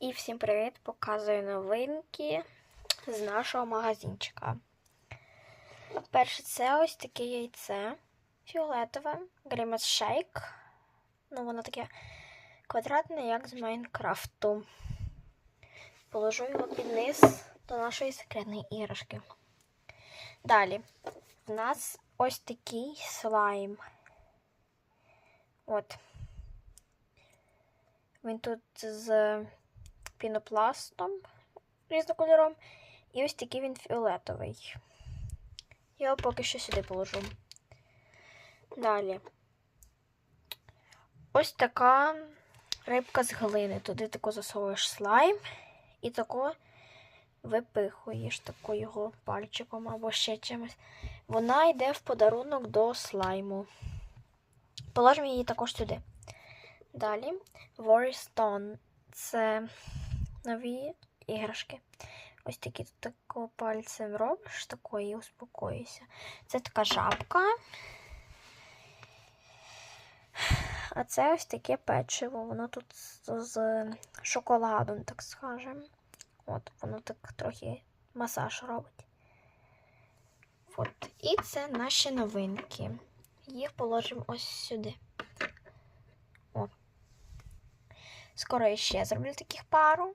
І всім привіт! Показую новинки з нашого магазинчика. Перше, це ось таке яйце фіолетове, Grimace Shake. Ну, воно таке квадратне, як з Майнкрафту. Положу його під низ до нашої секретної іграшки. Далі, в нас ось такий слайм. От. Він тут з пінопластом різнокольором. І ось такий він фіолетовий. Я його поки що сюди положу. Далі. Ось така рибка з глини. Туди тако засовуєш слайм і тако випихуєш тако його пальчиком або ще чимось. Вона йде в подарунок до слайму. Положимо її також сюди. Далі Worrystone. Це нові іграшки. Ось такі тут тако пальцем робиш, тако і успокоїшся. Це така жабка. А це ось таке печиво. Воно тут з, з шоколадом, так скажемо. От, воно так трохи масаж робить. От. І це наші новинки. Їх положимо ось сюди. О. Скоро я ще зроблю таких пару.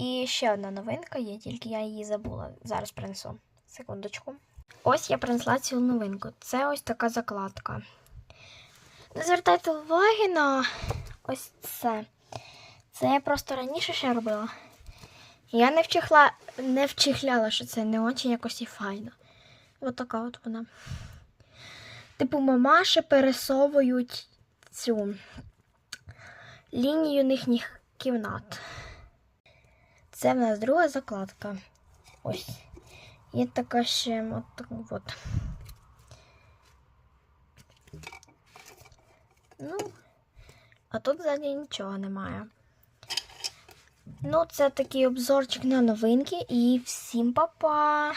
І ще одна новинка є, тільки я її забула. Зараз принесу. Секундочку. Ось я принесла цю новинку. Це ось така закладка. Не звертайте уваги на ось це. Це я просто раніше ще робила. Я не вчихла, не вчихляла, що це не очі якось і файно. Ось така от вона. Типу, мамаші пересовують цю лінію їхніх кімнат. Це в нас друга закладка. Ось. Є така ще от. Ну, а тут взагалі нічого немає. Ну, це такий обзорчик на новинки. І всім па-па!